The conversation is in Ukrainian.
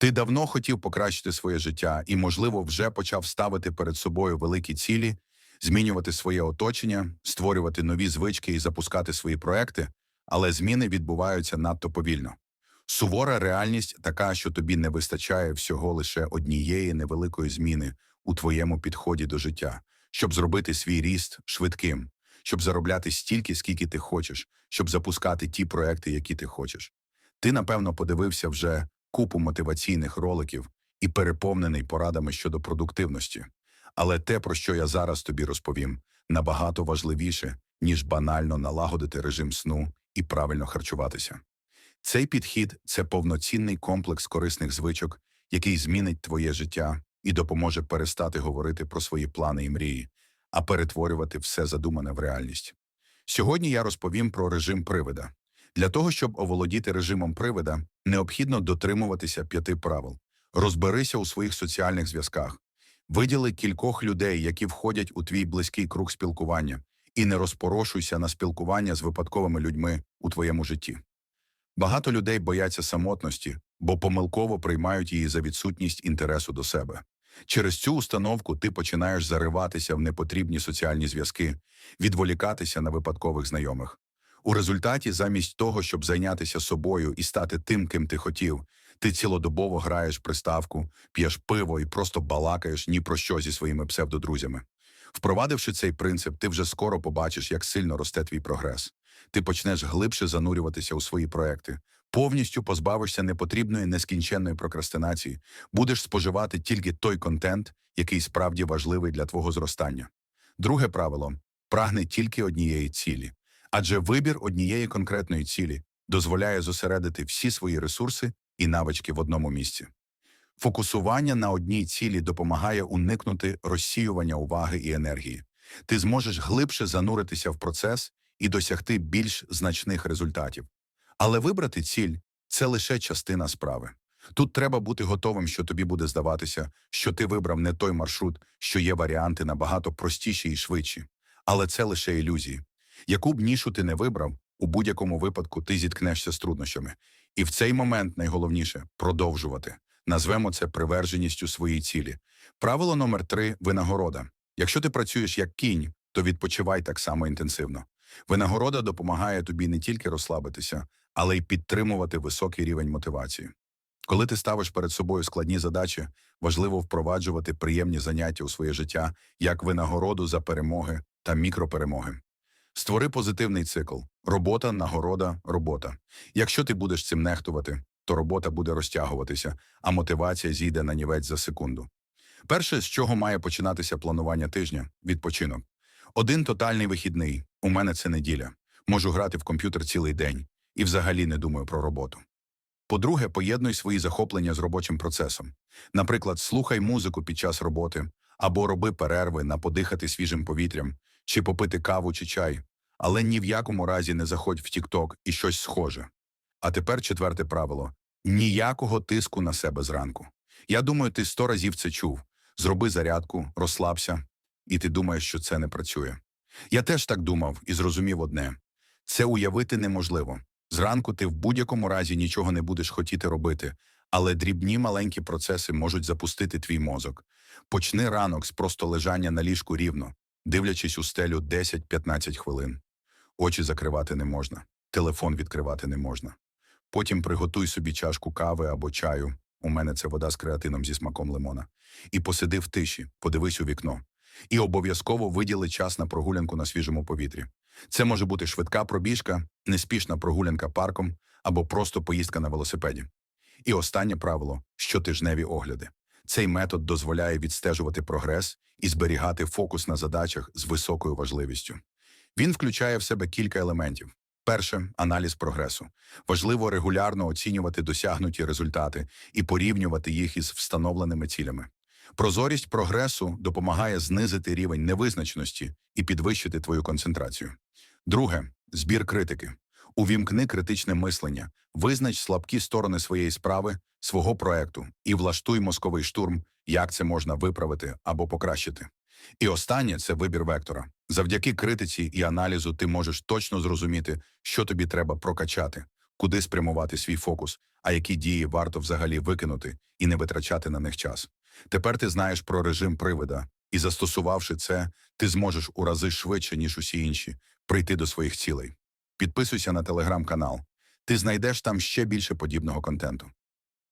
Ти давно хотів покращити своє життя і, можливо, вже почав ставити перед собою великі цілі, змінювати своє оточення, створювати нові звички і запускати свої проекти, але зміни відбуваються надто повільно. Сувора реальність така, що тобі не вистачає всього лише однієї невеликої зміни у твоєму підході до життя, щоб зробити свій ріст швидким, щоб заробляти стільки, скільки ти хочеш, щоб запускати ті проекти, які ти хочеш. Ти, напевно, подивився вже купу мотиваційних роликів і переповнений порадами щодо продуктивності. Але те, про що я зараз тобі розповім, набагато важливіше, ніж банально налагодити режим сну і правильно харчуватися. Цей підхід це повноцінний комплекс корисних звичок, який змінить твоє життя і допоможе перестати говорити про свої плани і мрії, а перетворювати все задумане в реальність. Сьогодні я розповім про режим привида. Для того, щоб оволодіти режимом привида, необхідно дотримуватися п'яти правил. Розберися у своїх соціальних зв'язках, виділи кількох людей, які входять у твій близький круг спілкування, і не розпорошуйся на спілкування з випадковими людьми у твоєму житті. Багато людей бояться самотності, бо помилково приймають її за відсутність інтересу до себе. Через цю установку ти починаєш зариватися в непотрібні соціальні зв'язки, відволікатися на випадкових знайомих. У результаті, замість того, щоб зайнятися собою і стати тим, ким ти хотів, ти цілодобово граєш приставку, п'єш пиво і просто балакаєш ні про що зі своїми псевдодрузями. Впровадивши цей принцип, ти вже скоро побачиш, як сильно росте твій прогрес. Ти почнеш глибше занурюватися у свої проекти, повністю позбавишся непотрібної нескінченної прокрастинації, будеш споживати тільки той контент, який справді важливий для твого зростання. Друге правило прагни тільки однієї цілі. Адже вибір однієї конкретної цілі дозволяє зосередити всі свої ресурси і навички в одному місці. Фокусування на одній цілі допомагає уникнути розсіювання уваги і енергії. Ти зможеш глибше зануритися в процес і досягти більш значних результатів. Але вибрати ціль це лише частина справи. Тут треба бути готовим, що тобі буде здаватися, що ти вибрав не той маршрут, що є варіанти набагато простіші і швидші. Але це лише ілюзії. Яку б нішу ти не вибрав, у будь-якому випадку ти зіткнешся з труднощами. І в цей момент найголовніше продовжувати. Назвемо це приверженістю своїй цілі. Правило номер три винагорода. Якщо ти працюєш як кінь, то відпочивай так само інтенсивно. Винагорода допомагає тобі не тільки розслабитися, але й підтримувати високий рівень мотивації. Коли ти ставиш перед собою складні задачі, важливо впроваджувати приємні заняття у своє життя як винагороду за перемоги та мікроперемоги. Створи позитивний цикл: робота, нагорода, робота. Якщо ти будеш цим нехтувати, то робота буде розтягуватися, а мотивація зійде на нівець за секунду. Перше, з чого має починатися планування тижня відпочинок. Один тотальний вихідний. У мене це неділя. Можу грати в комп'ютер цілий день і взагалі не думаю про роботу. По-друге, поєднуй свої захоплення з робочим процесом. Наприклад, слухай музику під час роботи або роби перерви на подихати свіжим повітрям, чи попити каву чи чай, але ні в якому разі не заходь в TikTok і щось схоже. А тепер четверте правило ніякого тиску на себе зранку. Я думаю, ти сто разів це чув. Зроби зарядку, розслабся, і ти думаєш, що це не працює. Я теж так думав і зрозумів одне це уявити неможливо. Зранку ти в будь-якому разі нічого не будеш хотіти робити, але дрібні маленькі процеси можуть запустити твій мозок. Почни ранок з просто лежання на ліжку рівно, дивлячись у стелю 10-15 хвилин. Очі закривати не можна, телефон відкривати не можна. Потім приготуй собі чашку кави або чаю. У мене це вода з креатином зі смаком лимона. І посиди в тиші, подивись у вікно. І обов'язково виділи час на прогулянку на свіжому повітрі. Це може бути швидка пробіжка, неспішна прогулянка парком або просто поїздка на велосипеді. І останнє правило щотижневі огляди. Цей метод дозволяє відстежувати прогрес і зберігати фокус на задачах з високою важливістю. Він включає в себе кілька елементів. Перше аналіз прогресу. Важливо регулярно оцінювати досягнуті результати і порівнювати їх із встановленими цілями. Прозорість прогресу допомагає знизити рівень невизначеності і підвищити твою концентрацію. Друге збір критики увімкни критичне мислення, визнач слабкі сторони своєї справи, свого проекту і влаштуй мозковий штурм, як це можна виправити або покращити. І останнє це вибір вектора. Завдяки критиці і аналізу ти можеш точно зрозуміти, що тобі треба прокачати, куди спрямувати свій фокус, а які дії варто взагалі викинути і не витрачати на них час. Тепер ти знаєш про режим привида, і застосувавши це, ти зможеш у рази швидше ніж усі інші прийти до своїх цілей. Підписуйся на телеграм-канал. Ти знайдеш там ще більше подібного контенту.